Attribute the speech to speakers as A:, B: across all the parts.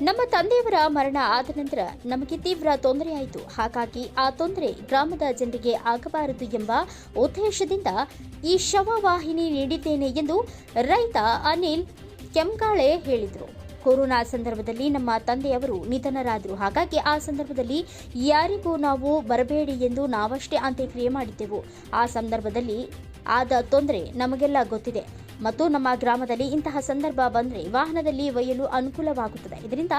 A: ನಮ್ಮ ತಂದೆಯವರ ಮರಣ ಆದ ನಂತರ ನಮಗೆ ತೀವ್ರ ತೊಂದರೆಯಾಯಿತು. ಹಾಗಾಗಿ ಆ ತೊಂದರೆ ಗ್ರಾಮದ ಜನರಿಗೆ ಆಗಬಾರದು ಎಂಬ ಉದ್ದೇಶದಿಂದ ಈ ಶವವಾಹಿನಿ ನೀಡಿದ್ದೇನೆ ಎಂದು ರೈತ ಅನಿಲ್ ಕೆಂಗಾಳೆ ಹೇಳಿದರು. ಕೊರೋನಾ ಸಂದರ್ಭದಲ್ಲಿ ನಮ್ಮ ತಂದೆಯವರು ನಿಧನರಾದರು. ಹಾಗಾಗಿ ಆ ಸಂದರ್ಭದಲ್ಲಿ ಯಾರಿಗೂ ನಾವು ಬರಬೇಡಿ ಎಂದು ನಾವಷ್ಟೇ ಅಂತ್ಯಕ್ರಿಯೆ ಮಾಡಿದ್ದೆವು. ಆ ಸಂದರ್ಭದಲ್ಲಿ ಆದ ತೊಂದರೆ ನಮಗೆಲ್ಲ ಗೊತ್ತಿದೆ. ಮತ್ತು ನಮ್ಮ ಗ್ರಾಮದಲ್ಲಿ ಇಂತಹ ಸಂದರ್ಭ ಬಂದರೆ ವಾಹನದಲ್ಲಿ ಒಯ್ಯಲು ಅನುಕೂಲವಾಗುತ್ತದೆ. ಇದರಿಂದ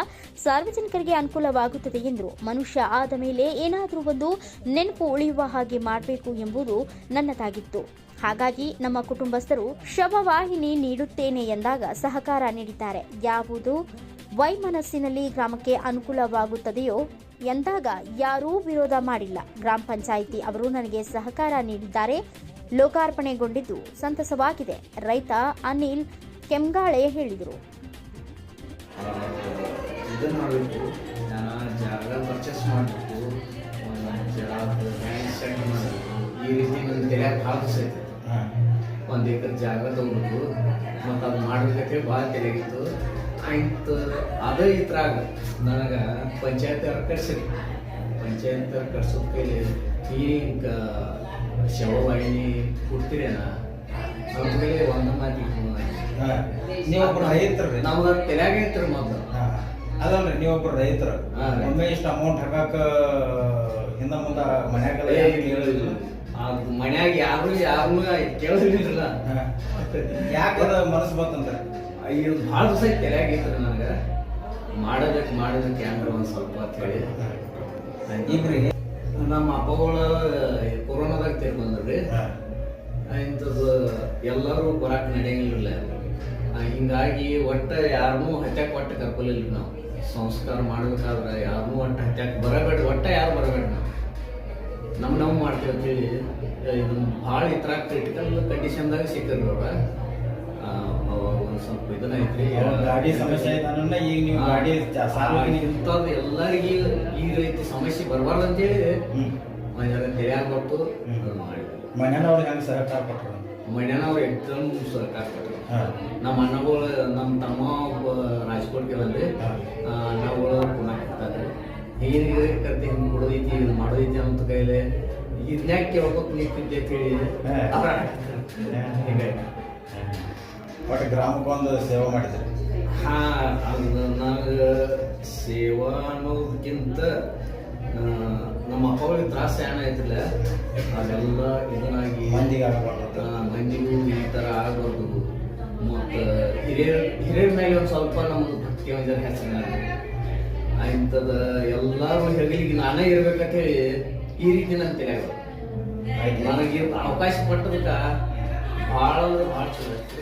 A: ಸಾರ್ವಜನಿಕರಿಗೆ ಅನುಕೂಲವಾಗುತ್ತದೆ ಎಂದರು ಮನುಷ್ಯ ಆದ ಮೇಲೆ ಏನಾದರೂ ಒಂದು ನೆನಪು ಉಳಿಯುವ ಹಾಗೆ ಮಾಡಬೇಕು ಎಂಬುದು ನನ್ನದಾಗಿತ್ತು. ಹಾಗಾಗಿ ನಮ್ಮ ಕುಟುಂಬಸ್ಥರು ಶವವಾಹಿನಿ ನೀಡುತ್ತೇನೆ ಎಂದಾಗ ಸಹಕಾರ ನೀಡಿದ್ದಾರೆ. ಯಾವುದು ವೈಮನಸ್ಸಿನಲ್ಲಿ ಗ್ರಾಮಕ್ಕೆ ಅನುಕೂಲವಾಗುತ್ತದೆಯೋ ಎಂದಾಗ ಯಾರೂ ವಿರೋಧ ಮಾಡಿಲ್ಲ. ಗ್ರಾಮ ಪಂಚಾಯಿತಿ ಅವರು ನನಗೆ ಸಹಕಾರ ನೀಡಿದ್ದಾರೆ. ಲೋಕಾರ್ಪಣೆಗೊಂಡಿದ್ದು ಸಂತಸವಾಗಿದೆ. ರೈತ ಅನಿಲ್ ಕೆಂಗಾಳೆ ಹೇಳಿದರು.
B: ಈ ರೀತಿ ನನ್ನ ತಲೆಯಾಗ ಭಾಳ ಐತೆ ಒಂದು ಎಕರೆ ಜಾಗ ತಗೊಂಡು ಮತ್ತು ಅದು ಮಾಡ್ಬೇಕಂತೇಳಿ ಭಾಳ ತಲೆಯಾಗಿತ್ತು ಆಯ್ತು ಅದೇ ಇದ್ರಾಗ ನನಗೆ ಪಂಚಾಯತ್ ಅವ್ರು ಕರ್ಸಿರಿ ಪಂಚಾಯತ್ ಕರ್ಸೋದ್ ಕೈಲಿ ಈ ಶವವಾಹಿನಿ ಕೊಡ್ತೀರೇನ? ಅವ್ರ ಕೈಲಿ ಒಂದು ಮಾತಿಗೆ
C: ನೀವೊಬ್ರು ರೈತರು
B: ನಮ್ಗೆ ತಲೆಯಾಗ ಐತ್ರಿ ಮೊದಲು.
C: ಅದಲ್ರಿ ನೀವೊಬ್ರು ರೈತರು. ಒಮ್ಮೆ ಇಷ್ಟು ಅಮೌಂಟ್ ಹಾಕಾಕ ಹಿಂದ ಮುಂದ ಮನ್ಯಾಗೆಲ್ಲ
B: ಆ ಮನ್ಯಾಗ ಯಾರು ಯಾರು ಕೇಳಿದ್ರಲ್ಲ
C: ಯಾಕದ ಮನಸ್ಸು ಬಂತಂದ್ರೆ
B: ಇದು ಭಾಳ ದಿವಸ ತಲೆಯಾಗಿತ್ತು ನನಗೆ. ಮಾಡೋದಕ್ಕೆ ಮಾಡೋದಕ್ಕೆ ಕ್ಯಾಮ್ರಾ ಒಂದು ಸ್ವಲ್ಪ ಅಂತ ಹೇಳಿ.
C: ಈಗ್ರಿ
B: ನಮ್ಮ ಅಪ್ಪಗಳು ಕೊರೋನಾದಾಗ ತೀರ್ ಬಂದ್ರಿ ಇಂಥದ್ದು ಎಲ್ಲರೂ ಬರಾಕ್ ನಡೆಯಂಗಿಲ್ಲ ಹಿಂಗಾಗಿ ಒಟ್ಟ ಯಾರನ್ನೂ ಹತ್ಯಾಕ್ ಒಟ್ಟ ಕರ್ಕೊಲಿಲ್ಲ ನಾವು. ಸಂಸ್ಕಾರ ಮಾಡ್ಬೇಕಾದ್ರೆ ಯಾರನ್ನೂ ಒಟ್ಟ ಹತ್ಯಾಕ್ ಬರಬೇಡ ಒಟ್ಟ ಯಾರು ಬರಬೇಡ ನಾವು. ನಮ್ಮ ನಾವು ಮಾಡ್ತೀವಿ ಅಂತೇಳಿ ಇದು ಭಾಳ ಇತರ ಕ್ರಿಟಿಕಲ್ ಕಂಡೀಷನ್ದಾಗ ಸಿಕ್ಕಿದ್ರು ಅವ್ರ. ಒಂದು ಸ್ವಲ್ಪ
C: ಇದನ್ನೈತ್ರಿ ಗಾಡಿ ಸಮಸ್ಯೆ ಐತನ್ನ ಈಗ ನೀವು ಗಾಡಿ ಸಾರ್ವಜನಿಕ
B: ಇಂಥದ್ದು ಎಲ್ಲರಿಗೂ ಈ ರೀತಿ ಸಮಸ್ಯೆ ಬರಬಾರ್ದು ಅಂತೇಳಿ
C: ಹ್ಮ್.
B: ಮನೆಯಾಗ ಕೊಟ್ಟು
C: ಮನೆಯವ್ರಿಗೆ ಹೆಂಗ್ ಸಹಕಾರ ಕೊಟ್ರು?
B: ಮನೆಯವ್ರು ಎಕ್ದಮ್ ಸಹಕಾರ ಕೊಟ್ಟರು. ನಮ್ಮ ಅಣ್ಣಗಳು ನಮ್ಮ ತಮ್ಮ ರಾಜ್ಕೋಟ್ಗೆ ಬಂದ್ರಿ ಅಣ್ಣಗಳು ಪುನಃ ಕೊಡ್ತಾರೆ ಕರ್ತಿ ಹಿಂಗೆ ಕೊಡೋದೈತಿ ಇದು ಮಾಡೋದೈತಿ ಅಂತ ಕೈಲೆ ಇದ್ನ್ಯಾಕ್ ಕೇಳ್ಕೊತ ನಿಂತಿದ್ದೆ. ಅವ್ರ ಹಿಂಗಾಗಿ.
C: ಒಟ್ಟು ಗ್ರಾಮಕ್ಕೊಂದು ಸೇವಾ ಮಾಡಿದ್ರಿ.
B: ಹಾ ಅದು ನನಗೆ ಸೇವಾ ಅನ್ನೋದಕ್ಕಿಂತ ನಮ್ಮ ಅಪ್ಪಗಳಿಗೆ ತ್ರಾಸ ಏನಾಯ್ತಿಲ್ಲ ಅದೆಲ್ಲ ಇದನ್ನಾಗಿ
C: ಮಂದಿಗೆ ಆಗಬಾರ್ದು.
B: ಮಂದಿಗೂ ಈ ಥರ ಆಗ್ಬಾರ್ದು. ಮತ್ತು ಹಿರಿಯರ ಹಿರಿಯರ ಮೇಲೆ ಒಂದು ಸ್ವಲ್ಪ ನಮ್ಮದು ಭಕ್ತಿ ಒಂದು ಹೆಚ್ಚಿನ ಇಂಥದ ಎಲ್ಲರೂ ಹೆಗಲಿಗೆ ನಾನೇ ಇರ್ಬೇಕಂತ ಹೇಳಿ ಈ ರೀತಿ ನಾನು
C: ಆಯ್ತು.
B: ನನಗೆ ಅವಕಾಶ ಪಟ್ಟದಕ್ಕೆ ಭಾಳ ಅಂದ್ರೆ ಭಾಳ ಚಲೋ ಐತಿ